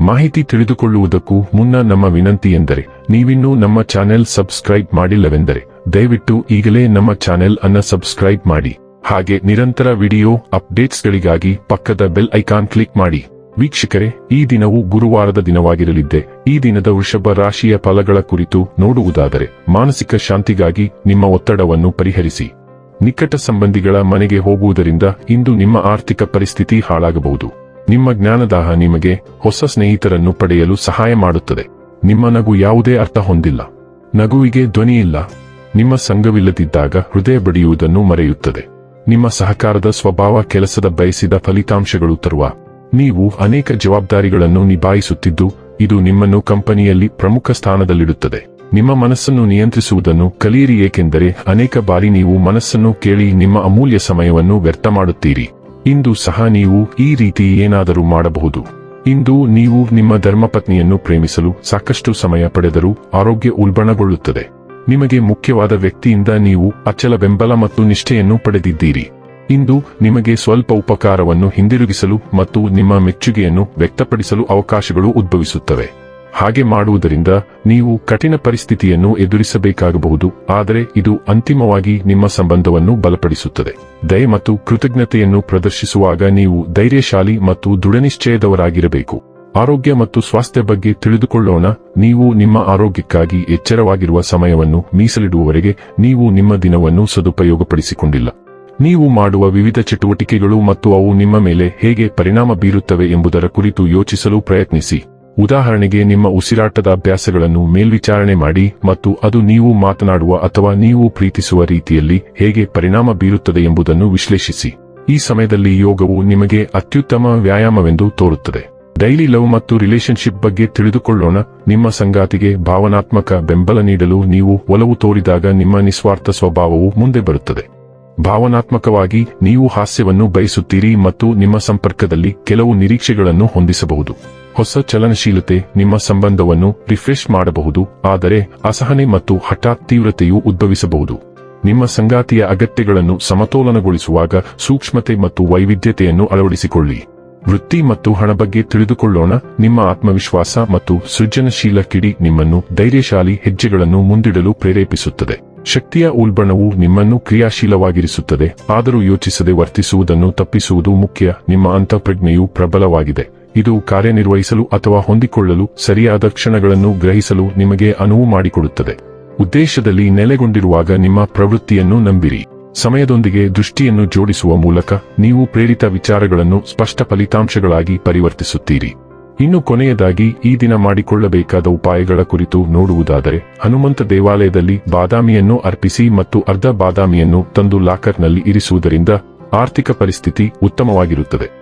ಮಾಹಿತಿ ತಿಳಿದುಕೊಳ್ಳುವುದಕ್ಕೂ ಮುನ್ನ ನಮ್ಮ ವಿನಂತಿ ಎಂದರೆ, ನೀವಿನ್ನೂ ನಮ್ಮ ಚಾನೆಲ್ ಸಬ್ಸ್ಕ್ರೈಬ್ ಮಾಡಿಲ್ಲವೆಂದರೆ, ದಯವಿಟ್ಟು ಈಗಲೇ ನಮ್ಮ ಚಾನೆಲ್ ಅನ್ನ ಸಬ್ಸ್ಕ್ರೈಬ್ ಮಾಡಿ. ಹಾಗೆ ನಿರಂತರ ವಿಡಿಯೋ ಅಪ್ಡೇಟ್ಸ್ಗಳಿಗಾಗಿ ಪಕ್ಕದ ಬೆಲ್ ಐಕಾನ್ ಕ್ಲಿಕ್ ಮಾಡಿ. ವೀಕ್ಷಕರೇ, ಈ ದಿನವು ಗುರುವಾರದ ದಿನವಾಗಿರಲಿದ್ದೆ. ಈ ದಿನದ ವೃಷಭ ರಾಶಿಯ ಫಲಗಳ ಕುರಿತು ನೋಡುವುದಾದರೆ, ಮಾನಸಿಕ ಶಾಂತಿಗಾಗಿ ನಿಮ್ಮ ಒತ್ತಡವನ್ನು ಪರಿಹರಿಸಿ. ನಿಕಟ ಸಂಬಂಧಿಗಳ ಮನೆಗೆ ಹೋಗುವುದರಿಂದ ಇಂದು ನಿಮ್ಮ ಆರ್ಥಿಕ ಪರಿಸ್ಥಿತಿ ಹಾಳಾಗಬಹುದು. ನಿಮ್ಮ ಜ್ಞಾನದಾಹ ನಿಮಗೆ ಹೊಸ ಸ್ನೇಹಿತರನ್ನು ಪಡೆಯಲು ಸಹಾಯ ಮಾಡುತ್ತದೆ. ನಿಮ್ಮ ನಗು ಯಾವುದೇ ಅರ್ಥ ಹೊಂದಿಲ್ಲ. ನಗುವಿಗೆ ಧ್ವನಿಯಿಲ್ಲ ನಿಮ್ಮ ಸಂಘವಿಲ್ಲದಿದ್ದಾಗ ಹೃದಯ ಬಡಿಯುವುದನ್ನು ಮರೆಯುತ್ತದೆ. ನಿಮ್ಮ ಸಹಕಾರದ ಸ್ವಭಾವ ಕೆಲಸದ ಬಯಸಿದ ಫಲಿತಾಂಶಗಳು ತರುವ. ನೀವು ಅನೇಕ ಜವಾಬ್ದಾರಿಗಳನ್ನು ನಿಭಾಯಿಸುತ್ತಿದ್ದು, ಇದು ನಿಮ್ಮನ್ನು ಕಂಪನಿಯಲ್ಲಿ ಪ್ರಮುಖ ಸ್ಥಾನದಲ್ಲಿಡುತ್ತದೆ. ನಿಮ್ಮ ಮನಸ್ಸನ್ನು ನಿಯಂತ್ರಿಸುವುದನ್ನು ಕಲಿಯಿರಿ, ಏಕೆಂದರೆ ಅನೇಕ ಬಾರಿ ನೀವು ಮನಸ್ಸನ್ನು ಕೇಳಿ ನಿಮ್ಮ ಅಮೂಲ್ಯ ಸಮಯವನ್ನು ವ್ಯರ್ಥ ಮಾಡುತ್ತೀರಿ. ಇಂದು ಸಹ ನೀವು ಈ ರೀತಿ ಏನಾದರೂ ಮಾಡಬಹುದು. ಇಂದು ನೀವು ನಿಮ್ಮ ಧರ್ಮಪತ್ನಿಯನ್ನು ಪ್ರೇಮಿಸಲು ಸಾಕಷ್ಟು ಸಮಯ ಪಡೆದರೂ ಆರೋಗ್ಯ ಉಲ್ಬಣಗೊಳ್ಳುತ್ತದೆ. ನಿಮಗೆ ಮುಖ್ಯವಾದ ವ್ಯಕ್ತಿಯಿಂದ ನೀವು ಅಚಲ ಬೆಂಬಲ ಮತ್ತು ನಿಷ್ಠೆಯನ್ನು ಪಡೆದಿದ್ದೀರಿ. ಇಂದು ನಿಮಗೆ ಸ್ವಲ್ಪ ಉಪಕಾರವನ್ನು ಹಿಂದಿರುಗಿಸಲು ಮತ್ತು ನಿಮ್ಮ ಮೆಚ್ಚುಗೆಯನ್ನು ವ್ಯಕ್ತಪಡಿಸಲು ಅವಕಾಶಗಳು ಉದ್ಭವಿಸುತ್ತವೆ. ಹಾಗೆ ಮಾಡುವುದರಿಂದ ನೀವು ಕಠಿಣ ಪರಿಸ್ಥಿತಿಯನ್ನು ಎದುರಿಸಬೇಕಾಗಬಹುದು, ಆದರೆ ಇದು ಅಂತಿಮವಾಗಿ ನಿಮ್ಮ ಸಂಬಂಧವನ್ನು ಬಲಪಡಿಸುತ್ತದೆ. ದಯೆ ಮತ್ತು ಕೃತಜ್ಞತೆಯನ್ನು ಪ್ರದರ್ಶಿಸುವಾಗ ನೀವು ಧೈರ್ಯಶಾಲಿ ಮತ್ತು ದೃಢನಿಶ್ಚಯದವರಾಗಿರಬೇಕು. ಆರೋಗ್ಯ ಮತ್ತು ಸ್ವಾಸ್ಥ್ಯ ಬಗ್ಗೆ ತಿಳಿದುಕೊಳ್ಳೋಣ, ನೀವು ನಿಮ್ಮ ಆರೋಗ್ಯಕ್ಕಾಗಿ ಎಚ್ಚರವಾಗಿರುವ ಸಮಯವನ್ನು ಮೀಸಲಿಡುವವರೆಗೆ ನೀವು ನಿಮ್ಮ ದಿನವನ್ನು ಸದುಪಯೋಗಪಡಿಸಿಕೊಂಡಿಲ್ಲ. ನೀವು ಮಾಡುವ ವಿವಿಧ ಚಟುವಟಿಕೆಗಳು ಮತ್ತು ಅವು ನಿಮ್ಮ ಮೇಲೆ ಹೇಗೆ ಪರಿಣಾಮ ಬೀರುತ್ತವೆ ಎಂಬುದರ ಕುರಿತು ಯೋಚಿಸಲು ಪ್ರಯತ್ನಿಸಿ. ಉದಾಹರಣೆಗೆ ನಿಮ್ಮ ಉಸಿರಾಟದ ಅಭ್ಯಾಸಗಳನ್ನು ಮೇಲ್ವಿಚಾರಣೆ ಮಾಡಿ ಮತ್ತು ಅದು ನೀವು ಮಾತನಾಡುವ ಅಥವಾ ನೀವು ಪ್ರೀತಿಸುವ ರೀತಿಯಲ್ಲಿ ಹೇಗೆ ಪರಿಣಾಮ ಬೀರುತ್ತದೆ ಎಂಬುದನ್ನು ವಿಶ್ಲೇಷಿಸಿ. ಈ ಸಮಯದಲ್ಲಿ ಯೋಗವು ನಿಮಗೆ ಅತ್ಯುತ್ತಮ ವ್ಯಾಯಾಮವೆಂದು ತೋರುತ್ತದೆ. ಡೈಲಿ ಲವ್ ಮತ್ತು ರಿಲೇಶನ್ಶಿಪ್ ಬಗ್ಗೆ ತಿಳಿದುಕೊಳ್ಳೋಣ. ನಿಮ್ಮ ಸಂಗಾತಿಗೆ ಭಾವನಾತ್ಮಕ ಬೆಂಬಲ ನೀಡಲು ನೀವು ಒಲವು ತೋರಿದಾಗ ನಿಮ್ಮ ನಿಸ್ವಾರ್ಥ ಸ್ವಭಾವವು ಮುಂದೆ ಬರುತ್ತದೆ. ಭಾವನಾತ್ಮಕವಾಗಿ ನೀವು ಹಾಸ್ಯವನ್ನು ಬಯಸುತ್ತೀರಿ ಮತ್ತು ನಿಮ್ಮ ಸಂಪರ್ಕದಲ್ಲಿ ಕೆಲವು ನಿರೀಕ್ಷೆಗಳನ್ನು ಹೊಂದಿಸಬಹುದು. ಹೊಸ ಚಲನಶೀಲತೆ ನಿಮ್ಮ ಸಂಬಂಧವನ್ನು ರಿಫ್ರೆಶ್ ಮಾಡಬಹುದು, ಆದರೆ ಅಸಹನೆ ಮತ್ತು ಹಠಾತ್ ತೀವ್ರತೆಯು ಉದ್ಭವಿಸಬಹುದು. ನಿಮ್ಮ ಸಂಗಾತಿಯ ಅಗತ್ಯಗಳನ್ನು ಸಮತೋಲನಗೊಳಿಸುವಾಗ ಸೂಕ್ಷ್ಮತೆ ಮತ್ತು ವೈವಿಧ್ಯತೆಯನ್ನು ಅಳವಡಿಸಿಕೊಳ್ಳಿ. ವೃತ್ತಿ ಮತ್ತು ಹಣ ಬಗ್ಗೆ ತಿಳಿದುಕೊಳ್ಳೋಣ, ನಿಮ್ಮ ಆತ್ಮವಿಶ್ವಾಸ ಮತ್ತು ಸೃಜನಶೀಲ ಕಿಡಿ ನಿಮ್ಮನ್ನು ಧೈರ್ಯಶಾಲಿ ಹೆಜ್ಜೆಗಳನ್ನು ಮುಂದಿಡಲು ಪ್ರೇರೇಪಿಸುತ್ತದೆ. ಶಕ್ತಿಯ ಉಲ್ಬಣವು ನಿಮ್ಮನ್ನು ಕ್ರಿಯಾಶೀಲವಾಗಿರಿಸುತ್ತದೆ, ಆದರೂ ಯೋಚಿಸದೆ ವರ್ತಿಸುವುದನ್ನು ತಪ್ಪಿಸುವುದು ಮುಖ್ಯ, ನಿಮ್ಮ ಅಂತಃಪ್ರಜ್ಞೆಯು ಪ್ರಬಲವಾಗಿದೆ. ಇದು ಕಾರ್ಯನಿರ್ವಹಿಸಲು ಅಥವಾ ಹೊಂದಿಕೊಳ್ಳಲು ಸರಿಯಾದ ಕ್ಷಣಗಳನ್ನು ಗ್ರಹಿಸಲು ನಿಮಗೆ ಅನುವು ಮಾಡಿಕೊಡುತ್ತದೆ. ಉದ್ದೇಶದಲ್ಲಿ ನೆಲೆಗೊಂಡಿರುವಾಗ ನಿಮ್ಮ ಪ್ರವೃತ್ತಿಯನ್ನು ನಂಬಿರಿ. ಸಮಯದೊಂದಿಗೆ ದೃಷ್ಟಿಯನ್ನು ಜೋಡಿಸುವ ಮೂಲಕ ನೀವು ಪ್ರೇರಿತ ವಿಚಾರಗಳನ್ನು ಸ್ಪಷ್ಟ ಫಲಿತಾಂಶಗಳಾಗಿ ಪರಿವರ್ತಿಸುತ್ತೀರಿ. ಇನ್ನು ಕೊನೆಯದಾಗಿ, ಈ ದಿನ ಮಾಡಿಕೊಳ್ಳಬೇಕಾದ ಉಪಾಯಗಳ ಕುರಿತು ನೋಡುವುದಾದರೆ, ಹನುಮಂತ ದೇವಾಲಯದಲ್ಲಿ ಬಾದಾಮಿಯನ್ನು ಅರ್ಪಿಸಿ ಮತ್ತು ಅರ್ಧ ಬಾದಾಮಿಯನ್ನು ತಂದು ಲಾಕರ್ನಲ್ಲಿ ಇರಿಸುವುದರಿಂದ ಆರ್ಥಿಕ ಪರಿಸ್ಥಿತಿ ಉತ್ತಮವಾಗಿರುತ್ತದೆ.